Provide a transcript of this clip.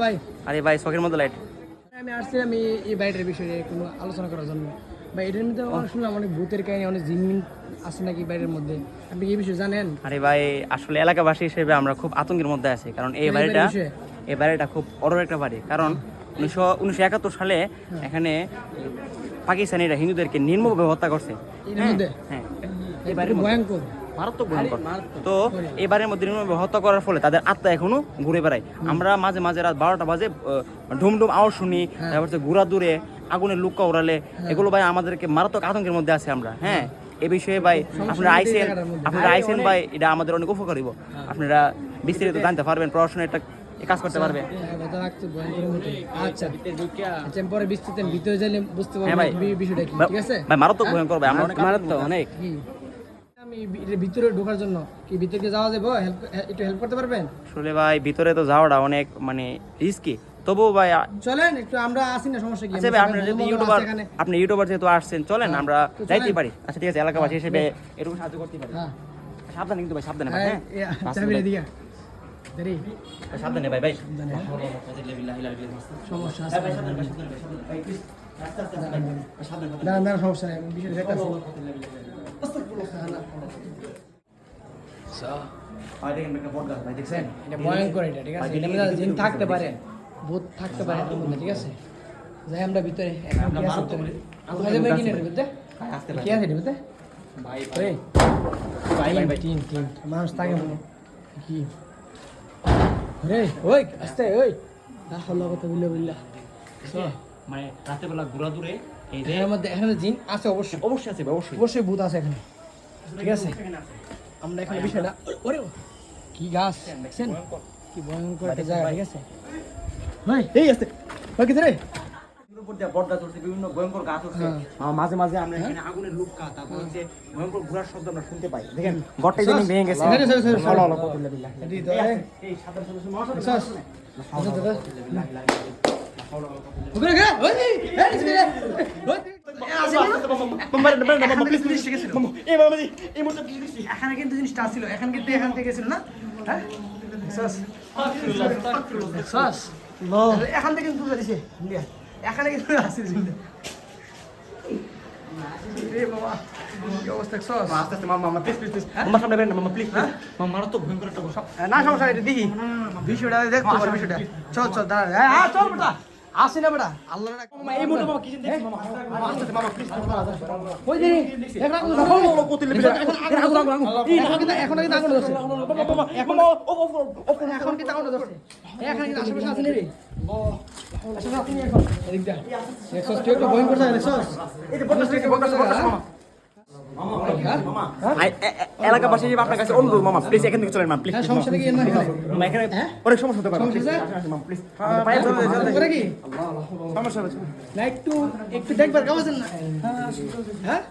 ভাই আরে ভাই শখের মতো লাইট আমি আসছিলাম এই এই বাড়িটার বিষয়ে কোনো আলোচনা করার জন্য। ভাই এটার মধ্যে অনেক শুনলাম অনেক ভূতের কাহিনী অনেক জিনমিন আছে নাকি বাড়ির মধ্যে? আপনি কি এই বিষয়ে জানেন? আরে ভাই আসলে এলাকাবাসী হিসেবে আমরা খুব আতঙ্কের মধ্যে আছি কারণ এই এই বাড়িটা এই বাড়িটা খুব বড় একটা বাড়ি কারণ উনিশশো উনিশশো একাত্তর সালে এখানে পাকিস্তানিরা হিন্দুদেরকে নির্মমভাবে হত্যা করছে। হ্যাঁ এই ভয়ঙ্কর? মারাত্মক ভয়ঙ্কর। তো এবারের মধ্যে নির্মমভাবে হত্যা করার ফলে তাদের আত্মা এখনও ঘুরে বেড়ায়। আমরা মাঝে মাঝে রাত বারোটা বাজে আহ, ঢুম ঢুম আওয়াজ শুনি তারপর হচ্ছে ঘোরা দূরে আগুনের লুক্কা উড়ালে এগুলো ভাই আমাদেরকে মারাত্মক আতঙ্কের মধ্যে আছে আমরা। হ্যাঁ এ বিষয়ে ভাই আপনারা আইসেন আপনারা আইসেন ভাই এটা আমাদের অনেক উপকার হইব। আপনারা বিস্তারিত জানতে পারবেন পড়াশোনা একটা কাজ করতে পারবে। হ্যাঁ, আচ্ছা আচ্ছা পরে ভিতরে যাইলে বুঝতে হ্যাঁ পারব ভাই। বি- বিষয়টা কি ঠিক আছে? ভাই মারাত্মক ভয়ঙ্কর ভাই আমরা অনেক মারাত্মক অনেক। আমি ভিতরে ঢোকার জন্য কি ভিতরে যাওয়া যাবে? হেল্প একটু হেল্প করতে পারবেন? আসলে ভাই ভিতরে তো যাওয়াটা অনেক মানে রিস্কি তবুও ভাই চলেন একটু আমরা আসি না সমস্যা কি? আচ্ছা ভাই আপনি যদি ইউটিউবার আপনি ইউটিউবার যেহেতু আসছেন চলেন আমরা তো যাইতেই পারি। আচ্ছা ঠিক আছে এলাকাবাসী হিসেবে এরকম সাহায্য করতে পারি। হ্যাঁ। সাবধানে কিন্তু ভাই সাবধানে ভাই হ্যাঁ সাবধানে ভাই ভাই। সমস্যা আছে। দাঁড়ান দাঁড়ান সমস্যা নেই আমি বিষয়টা ভয়ঙ্কর এটা ঠিক আছে? জিন থাকতে পারে ভূত থাকতে পারে ঠিক আছে? যাই আমরা ভিতরে কি আছে। ভিতরে? ভাই ভাই। ভাই তিন তিন মানুষ থাকে কি? রে ওই আস্তে ওই। লা কথা বিল্লা বিল্লা মানে রাতে বেলা ঘোরা দূরে এই যে মধ্যে এখানে জিন আছে অবশ্যই। অবশ্যই আছে অবশ্যই। অবশ্যই ভূত আছে এখানে। ঠিক আছে? আমরা এখানে বিষয়টা ওরে কি গাছ? দেখছেন? কি ভয়ঙ্কর একটা জায়গা ঠিক আছে? ভাই এই আস্তে। রে বিভিন্ন ভয়ঙ্কর গাছ হচ্ছে। মাঝে মাঝে আমরা এখানে আগুনের তারপর হচ্ছে ভয়ঙ্কর ঘোরার শব্দ আমরা শুনতে পাই। দেখেন যেন ভেঙে গেছে। এই সাদা কিন্তু জিনিসটা ছিল এখানে কিন্তু এখান থেকে ছিল না হ্যাঁ এখান থেকে কিন্তু দিছে এখানে কিন্তু আসছে জিনিসটা রে বাবা কি অবস্থা সস আস্তে আস্তে মামা মামা প্লিজ প্লিজ প্লিজ মামা সামনে বেরেন মামা প্লিজ প্লিজ মামা মারাত্মক ভয়ঙ্কর একটা বসা না সমস্যা এটা দেখি বিষয়টা দেখতে পারো বিষয়টা চল চল দাঁড়া হ্যাঁ চল বেটা আসি না বেটা আল্লাহ মামা এই মুহূর্তে মামা কিচেন দেখছি মামা আস্তে আস্তে মামা প্লিজ ওই দিন এখন আগুন ধরছে কত লিবি এখন আগুন আগুন আগুন এখন কিন্তু এখন কিন্তু আগুন ধরছে এখন এখন কিন্তু আগুন ধরছে এখন কিন্তু আশেপাশে আছে রে আশেপাশে থেকে এলাকাবাসী আপনার কাছে অনুরোধ মামা প্লিজ এখান থেকে চলেন মামা প্লিজ সমস্যা হ্যাঁ? অনেক সমস্যা হতে পারে সমস্যা না একটু একটু দেখবার কেমন না হ্যাঁ